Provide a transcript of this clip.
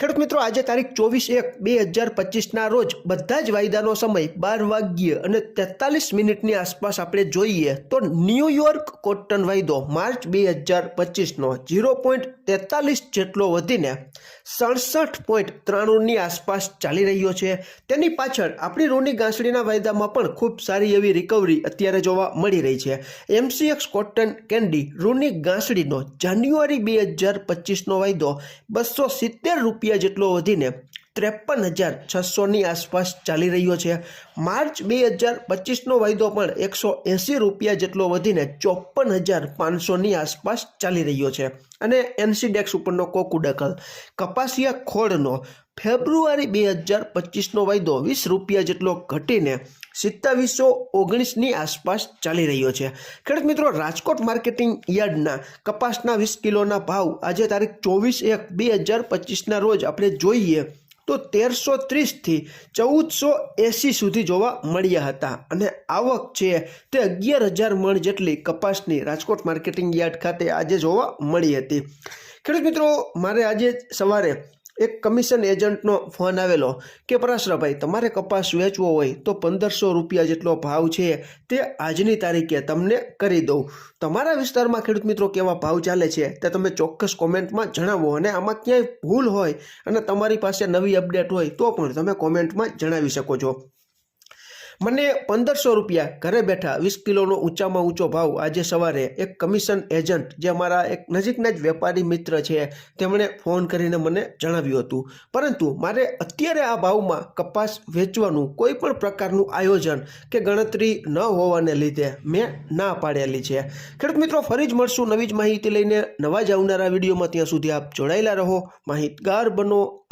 ખેડૂત મિત્રો, આજે તારીખ ચોવીસ એક બે હજાર પચીસના રોજ બધા જ વાયદાનો સમય બાર વાગ્યે અને તેતાલીસ મિનિટની આસપાસ આપણે જોઈએ તો ન્યૂયોર્ક કોટન વાયદો માર્ચ બે હજાર પચીસનો ઝીરો પોઈન્ટ તેતાલીસ જેટલો વધીને સડસઠ પોઈન્ટ ત્રાણુંની આસપાસ ચાલી રહ્યો છે. તેની પાછળ આપણી રૂની ગાંસડીના વાયદામાં પણ ખૂબ સારી એવી રિકવરી અત્યારે જોવા મળી રહી છે. એમસીએક્સ કોટન કેન્ડી રૂની ગાંસડીનો જાન્યુઆરી બે હજાર પચીસનો વાયદો બસો સિત્તેર રૂપિયા જેટલો વધીને ત્રેપન હજાર છસોની આસપાસ ચાલી રહ્યો છે. માર્ચ બે હજાર પચીસનો વાયદો પણ એકસો એંસી રૂપિયા જેટલો વધીને ચોપન હજાર પાંચસોની આસપાસ ચાલી રહ્યો છે અને એનસીડેક્સ ઉપરનો કોકુડકલ કપાસિયા ખોળનો ફેબ્રુઆરી બે હજાર પચીસનો વાયદો વીસ રૂપિયા જેટલો ઘટીને સિત્તાવીસો ઓગણીસની આસપાસ ચાલી રહ્યો છે. ખેડૂત મિત્રો, રાજકોટ માર્કેટિંગ યાર્ડના કપાસના વીસ કિલોના ભાવ આજે તારીખ ચોવીસ એક બે હજાર પચીસના રોજ આપણે જોઈએ તો તેરસો ત્રીસથી ચૌદસો એંસી સુધી જોવા મળ્યા હતા. અને આવક છે તે અગિયાર હજાર મણ જેટલી કપાસની રાજકોટ માર્કેટિંગ યાર્ડ ખાતે આજે જોવા મળી હતી. ખેડૂત મિત્રો, મારે આજે સવારે એક કમિશન એજન્ટનો ફોન આવેલો કે પરાશરાભાઈ, તમારે કપાસ વેચવો હોય તો પંદરસો રૂપિયા જેટલો ભાવ છે તે આજની તારીખે તમને કરી દઉં. તમારા વિસ્તારમાં ખેડૂત મિત્રો કેવા ભાવ ચાલે છે તે તમે ચોક્કસ કોમેન્ટમાં જણાવો અને આમાં ક્યાંય ભૂલ હોય અને તમારી પાસે નવી અપડેટ હોય તો પણ તમે કોમેન્ટમાં જણાવી શકો છો. મને પંદરસો રૂપિયા ઘરે બેઠા વીસ કિલોનો ઊંચામાં ઊંચો ભાવ આજે સવારે એક કમિશન એજન્ટ, જે અમારા એક નજીકના જ વેપારી મિત્ર છે, તેમણે ફોન કરીને મને જણાવ્યું હતું. પરંતુ મારે અત્યારે આ ભાવમાં કપાસ વેચવાનું કોઈ પણ પ્રકારનું આયોજન કે ગણતરી ન હોવાને લીધે મેં ના પાડેલી છે. ખેડૂત મિત્રો, ફરી જ મળશું નવી જ માહિતી લઈને નવા જ આવનારા વિડીયોમાં. ત્યાં સુધી આપ જોડાયેલા રહો. માહિતગાર બનો